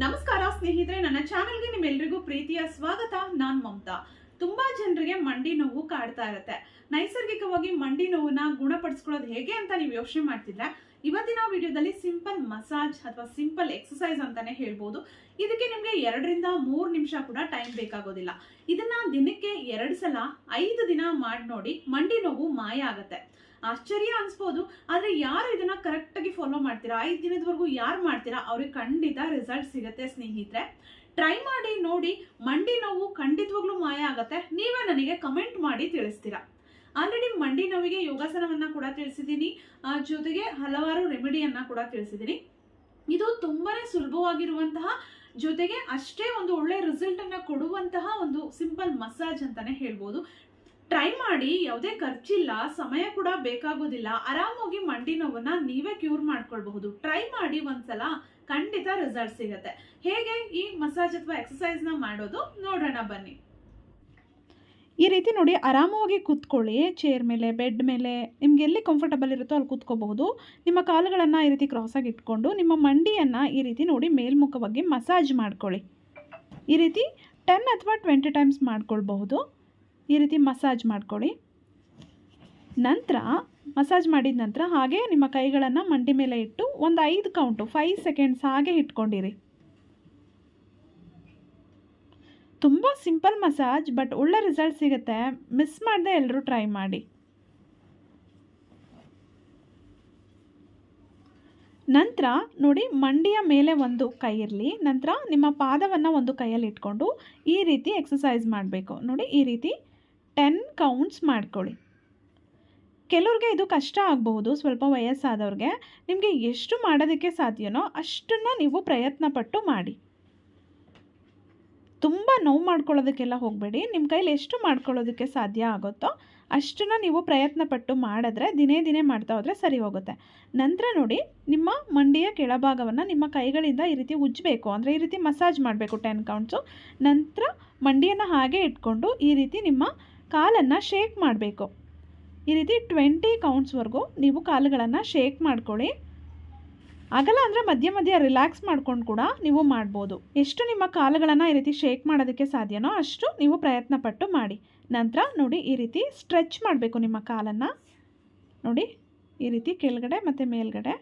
ನಮಸ್ಕಾರ ಸ್ನೇಹಿತರೆ, ನನ್ನ ಚಾನೆಲ್ಗೆ ನಿಮ್ಮೆಲ್ಲರಿಗೂ ಪ್ರೀತಿಯ ಸ್ವಾಗತ. ನಾನು ಮಮತಾ. ತುಂಬಾ ಜನರಿಗೆ ಮಂಡಿ ನೋವು ಕಾಡ್ತಾ ಇರುತ್ತೆ. ನೈಸರ್ಗಿಕವಾಗಿ ಮಂಡಿ ನೋವನ್ನ ಗುಣಪಡಿಸ್ಕೊಳ್ಳೋದು ಹೇಗೆ ಅಂತ ನೀವು ಯೋಚನೆ ಮಾಡ್ತಿದ್ರೆ ಇವತ್ತಿನ ವಿಡಿಯೋದಲ್ಲಿ ಸಿಂಪಲ್ ಮಸಾಜ್ ಅಥವಾ ಸಿಂಪಲ್ ಎಕ್ಸಸೈಸ್ ಅಂತಾನೆ ಹೇಳ್ಬೋದು. ಇದಕ್ಕೆ ನಿಮಗೆ ಎರಡರಿಂದ ಮೂರು ನಿಮಿಷ ಕೂಡ ಟೈಮ್ ಬೇಕಾಗೋದಿಲ್ಲ. ಇದನ್ನ ದಿನಕ್ಕೆ ಎರಡು ಸಲ ಐದು ದಿನ ಮಾಡಿ ನೋಡಿ ಮಂಡಿ ನೋವು ಮಾಯ ಆಗತ್ತೆ. ಆಶ್ಚರ್ಯ ಅನ್ಸ್ಬೋದು, ಆದ್ರೆ ಯಾರು ಇದನ್ನ ಕರೆಕ್ಟ್ ಆಗಿ ಫಾಲೋ ಮಾಡ್ತೀರಾ? ಐದು ದಿನದವರೆಗೂ ಯಾರು ಮಾಡ್ತೀರಾ? ಅವ್ರಿಗೆ ಖಂಡಿತ ರಿಸಲ್ಟ್ ಸಿಗತ್ತೆ ಸ್ನೇಹಿತರೆ. ಟ್ರೈ ಮಾಡಿ ನೋಡಿ, ಮಂಡಿ ನೋವು ಖಂಡಿತವಾಗ್ಲೂ ಮಾಯ ಆಗತ್ತೆ. ನೀವೇ ನನಗೆ ಕಮೆಂಟ್ ಮಾಡಿ ತಿಳಿಸ್ತೀರಾ? ಆಲ್ರೆಡಿ ಮಂಡಿ ನೋವಿಗೆ ಯೋಗಾಸನವನ್ನ ಕೂಡ ತಿಳಿಸಿದ್ದೀನಿ. ಜೊತೆಗೆ ಹಲವಾರು ರೆಮಿಡಿಯನ್ನ ಕೂಡ ತಿಳಿಸಿದ್ದೀನಿ. ಇದು ತುಂಬಾನೇ ಸುಲಭವಾಗಿರುವಂತಹ, ಜೊತೆಗೆ ಅಷ್ಟೇ ಒಂದು ಒಳ್ಳೆ ರಿಸಲ್ಟ್ ಅನ್ನ ಕೊಡುವಂತಹ ಒಂದು ಸಿಂಪಲ್ ಮಸಾಜ್ ಅಂತಾನೆ ಹೇಳ್ಬೋದು. ಟ್ರೈ ಮಾಡಿ, ಯಾವುದೇ ಖರ್ಚಿಲ್ಲ, ಸಮಯ ಕೂಡ ಬೇಕಾಗೋದಿಲ್ಲ. ಆರಾಮಾಗಿ ಮಂಡಿ ನೋವನ್ನ ನೀವೇ ಕ್ಯೂರ್ ಮಾಡ್ಕೊಳ್ಬಹುದು. ಟ್ರೈ ಮಾಡಿ ಒಂದ್ಸಲ, ಖಂಡಿತ ರಿಸಲ್ಟ್ ಸಿಗತ್ತೆ. ಹೇಗೆ ಈ ಮಸಾಜ್ ಅಥವಾ ಎಕ್ಸಸೈಸ್ನ ಮಾಡೋದು ನೋಡೋಣ ಬನ್ನಿ. ಈ ರೀತಿ ನೋಡಿ ಆರಾಮವಾಗಿ ಕೂತ್ಕೊಳ್ಳಿ ಚೇರ್ ಮೇಲೆ ಬೆಡ್ ಮೇಲೆ, ನಿಮ್ಗೆ ಎಲ್ಲಿ ಕಂಫರ್ಟಬಲ್ ಇರುತ್ತೋ ಅಲ್ಲಿ ಕೂತ್ಕೋಬಹುದು. ನಿಮ್ಮ ಕಾಲುಗಳನ್ನು ಈ ರೀತಿ ಕ್ರಾಸಾಗಿ ಇಟ್ಕೊಂಡು, ನಿಮ್ಮ ಮಂಡಿಯನ್ನು ಈ ರೀತಿ ನೋಡಿ ಮೇಲ್ಮುಖವಾಗಿ ಮಸಾಜ್ ಮಾಡ್ಕೊಳ್ಳಿ. ಈ ರೀತಿ ಟೆನ್ ಅಥವಾ ಟ್ವೆಂಟಿ ಟೈಮ್ಸ್ ಮಾಡ್ಕೊಳ್ಬಹುದು. ಈ ರೀತಿ ಮಸಾಜ್ ಮಾಡ್ಕೊಳ್ಳಿ. ನಂತರ ಮಸಾಜ್ ಮಾಡಿದ ನಂತರ ಹಾಗೆ ನಿಮ್ಮ ಕೈಗಳನ್ನು ಮಂಡಿ ಮೇಲೆ ಇಟ್ಟು ಒಂದು ಐದು ಕೌಂಟು ಫೈವ್ ಸೆಕೆಂಡ್ಸ್ ಹಾಗೆ ಇಟ್ಕೊಂಡಿರಿ. ತುಂಬ ಸಿಂಪಲ್ ಮಸಾಜ್ ಬಟ್ ಒಳ್ಳೆ ರಿಸಲ್ಟ್ ಸಿಗುತ್ತೆ. ಮಿಸ್ ಮಾಡದೆ ಎಲ್ಲರೂ ಟ್ರೈ ಮಾಡಿ. ನಂತರ ನೋಡಿ ಮಂಡಿಯ ಮೇಲೆ ಒಂದು ಕೈ ಇರಲಿ. ನಂತರ ನಿಮ್ಮ ಪಾದವನ್ನು ಒಂದು ಕೈಯಲ್ಲಿ ಇಟ್ಕೊಂಡು ಈ ರೀತಿ ಎಕ್ಸಸೈಸ್ ಮಾಡಬೇಕು. ನೋಡಿ ಈ ರೀತಿ ಟೆನ್ ಕೌಂಟ್ಸ್ ಮಾಡ್ಕೊಳ್ಳಿ. ಕೆಲವ್ರಿಗೆ ಇದು ಕಷ್ಟ ಆಗಬಹುದು, ಸ್ವಲ್ಪ ವಯಸ್ಸಾದವ್ರಿಗೆ. ನಿಮಗೆ ಎಷ್ಟು ಮಾಡೋದಕ್ಕೆ ಸಾಧ್ಯನೋ ಅಷ್ಟನ್ನು ನೀವು ಪ್ರಯತ್ನಪಟ್ಟು ಮಾಡಿ. ತುಂಬ ನೋವು ಮಾಡ್ಕೊಳ್ಳೋದಕ್ಕೆಲ್ಲ ಹೋಗಬೇಡಿ. ನಿಮ್ಮ ಕೈಲಿ ಎಷ್ಟು ಮಾಡ್ಕೊಳ್ಳೋದಕ್ಕೆ ಸಾಧ್ಯ ಆಗುತ್ತೋ ಅಷ್ಟನ್ನು ನೀವು ಪ್ರಯತ್ನ ಪಟ್ಟು ಮಾಡಿದ್ರೆ ದಿನೇ ದಿನೇ ಮಾಡ್ತಾ ಹೋದರೆ ಸರಿ ಹೋಗುತ್ತೆ. ನಂತರ ನೋಡಿ, ನಿಮ್ಮ ಮಂಡಿಯ ಕೆಳಭಾಗವನ್ನು ನಿಮ್ಮ ಕೈಗಳಿಂದ ಈ ರೀತಿ ಉಜ್ಜಬೇಕು. ಅಂದರೆ ಈ ರೀತಿ ಮಸಾಜ್ ಮಾಡಬೇಕು ಟೆನ್ ಕೌಂಟ್ಸು ನಂತರ ಮಂಡಿಯನ್ನು ಹಾಗೆ ಇಟ್ಕೊಂಡು ಈ ರೀತಿ ನಿಮ್ಮ ಕಾಲನ್ನು ಶೇಕ್ ಮಾಡಬೇಕು. ಈ ರೀತಿ ಟ್ವೆಂಟಿ ಕೌಂಟ್ಸ್ವರೆಗೂ ನೀವು ಕಾಲುಗಳನ್ನು ಶೇಕ್ ಮಾಡ್ಕೊಳ್ಳಿ. ಆಗಲ್ಲ ಅಂದರೆ ಮಧ್ಯ ಮಧ್ಯ ರಿಲ್ಯಾಕ್ಸ್ ಮಾಡ್ಕೊಂಡು ಕೂಡ ನೀವು ಮಾಡ್ಬೋದು. ಎಷ್ಟು ನಿಮ್ಮ ಕಾಲುಗಳನ್ನು ಈ ರೀತಿ ಶೇಕ್ ಮಾಡೋದಕ್ಕೆ ಸಾಧ್ಯನೋ ಅಷ್ಟು ನೀವು ಪ್ರಯತ್ನ ಪಟ್ಟು ಮಾಡಿ. ನಂತರ ನೋಡಿ ಈ ರೀತಿ ಸ್ಟ್ರೆಚ್ ಮಾಡಬೇಕು ನಿಮ್ಮ ಕಾಲನ್ನು. ನೋಡಿ, ಈ ರೀತಿ ಕೆಳಗಡೆ ಮತ್ತು ಮೇಲ್ಗಡೆ.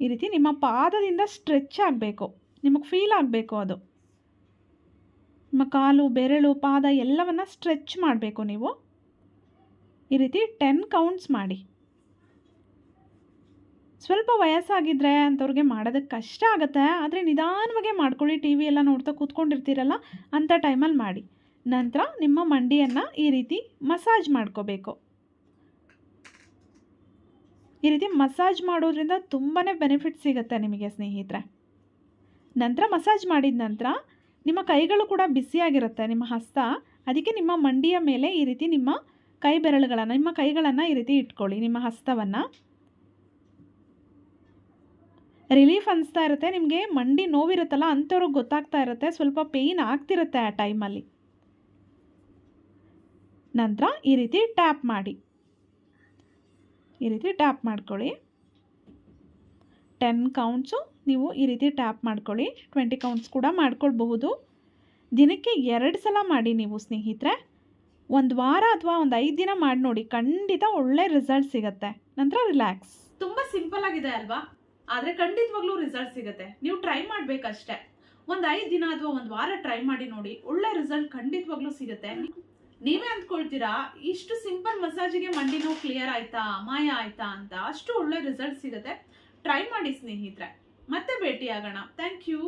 ಈ ರೀತಿ ನಿಮ್ಮ ಪಾದದಿಂದ ಸ್ಟ್ರೆಚ್ ಆಗಬೇಕು. ನಿಮಗೆ ಫೀಲ್ ಆಗಬೇಕು ಅದು. ನಿಮ್ಮ ಕಾಲು, ಬೆರಳು, ಪಾದ ಎಲ್ಲವನ್ನು ಸ್ಟ್ರೆಚ್ ಮಾಡಬೇಕು ನೀವು. ಈ ರೀತಿ ಟೆನ್ ಕೌಂಟ್ಸ್ ಮಾಡಿ. ಸ್ವಲ್ಪ ವಯಸ್ಸಾಗಿದ್ದರೆ ಅಂಥವ್ರಿಗೆ ಮಾಡೋದಕ್ಕೆ ಕಷ್ಟ ಆಗುತ್ತೆ, ಆದರೆ ನಿಧಾನವಾಗಿ ಮಾಡ್ಕೊಳ್ಳಿ, ಟಿ ವಿ ಎಲ್ಲ ನೋಡ್ತಾ ಕೂತ್ಕೊಂಡಿರ್ತೀರಲ್ಲ ಅಂಥ ಟೈಮಲ್ಲಿ ಮಾಡಿ. ನಂತರ ನಿಮ್ಮ ಮಂಡಿಯನ್ನು ಈ ರೀತಿ ಮಸಾಜ್ ಮಾಡ್ಕೋಬೇಕು. ಈ ರೀತಿ ಮಸಾಜ್ ಮಾಡೋದ್ರಿಂದ ತುಂಬಾ ಬೆನಿಫಿಟ್ ಸಿಗುತ್ತೆ ನಿಮಗೆ ಸ್ನೇಹಿತರೆ. ನಂತರ ಮಸಾಜ್ ಮಾಡಿದ ನಂತರ ನಿಮ್ಮ ಕೈಗಳು ಕೂಡ ಬಿಸಿಯಾಗಿರುತ್ತೆ ನಿಮ್ಮ ಹಸ್ತ. ಅದಕ್ಕೆ ನಿಮ್ಮ ಮಂಡಿಯ ಮೇಲೆ ಈ ರೀತಿ ನಿಮ್ಮ ಕೈ ಬೆರಳುಗಳನ್ನು ನಿಮ್ಮ ಕೈಗಳನ್ನು ಈ ರೀತಿ ಇಟ್ಕೊಳ್ಳಿ, ನಿಮ್ಮ ಹಸ್ತವನ್ನು. ರಿಲೀಫ್ ಅನಿಸ್ತಾ ಇರುತ್ತೆ. ನಿಮಗೆ ಮಂಡಿ ನೋವಿರುತ್ತಲ್ಲ ಅಂಥವ್ರಿಗೆ ಗೊತ್ತಾಗ್ತಾ ಇರುತ್ತೆ. ಸ್ವಲ್ಪ ಪೇಯ್ನ್ ಆಗ್ತಿರುತ್ತೆ ಆ ಟೈಮಲ್ಲಿ. ನಂತರ ಈ ರೀತಿ ಟ್ಯಾಪ್ ಮಾಡಿ. ಈ ರೀತಿ ಟ್ಯಾಪ್ ಮಾಡ್ಕೊಳ್ಳಿ. ಟೆನ್ ಕೌಂಟ್ಸು ನೀವು ಈ ರೀತಿ ಟ್ಯಾಪ್ ಮಾಡ್ಕೊಳ್ಳಿ. ಟ್ವೆಂಟಿ ಕೌಂಟ್ಸ್ ಕೂಡ ಮಾಡ್ಕೊಳ್ಬಹುದು. ದಿನಕ್ಕೆ ಎರಡು ಸಲ ಮಾಡಿ ನೀವು ಸ್ನೇಹಿತರೆ. ಒಂದು ವಾರ ಅಥವಾ ಒಂದು ಐದು ದಿನ ಮಾಡಿ ನೋಡಿ. ಖಂಡಿತ ಒಳ್ಳೆ ರಿಸಲ್ಟ್ ಸಿಗುತ್ತೆ. ನಂತರ ರಿಲ್ಯಾಕ್ಸ್. ತುಂಬ ಸಿಂಪಲ್ ಆಗಿದೆ ಅಲ್ವಾ? ಆದ್ರೆ ಖಂಡಿತವಾಗ್ಲೂ ರಿಸಲ್ಟ್ ಸಿಗುತ್ತೆ. ನೀವು ಟ್ರೈ ಮಾಡ್ಬೇಕಷ್ಟೇ. ಒಂದು ಐದು ದಿನ ಅಥವಾ ಒಂದು ವಾರ ಟ್ರೈ ಮಾಡಿ ನೋಡಿ, ಒಳ್ಳೆ ರಿಸಲ್ಟ್ ಖಂಡಿತವಾಗ್ಲೂ ಸಿಗುತ್ತೆ. ನೀವೇ ಅಂದ್ಕೊಳ್ತೀರಾ, ಇಷ್ಟು ಸಿಂಪಲ್ ಮಸಾಜಿಗೆ ಮಂಡಿ ನೋವು ಕ್ಲಿಯರ್ ಆಯ್ತಾ, ಅಮಾಯ ಆಯ್ತಾ ಅಂತ ಅಷ್ಟು ಒಳ್ಳೆ ರಿಸಲ್ಟ್ ಸಿಗುತ್ತೆ. ಟ್ರೈ ಮಾಡಿ ಸ್ನೇಹಿತರೆ. ಮತ್ತೆ ಭೇಟಿ ಆಗೋಣ ಥ್ಯಾಂಕ್ ಯು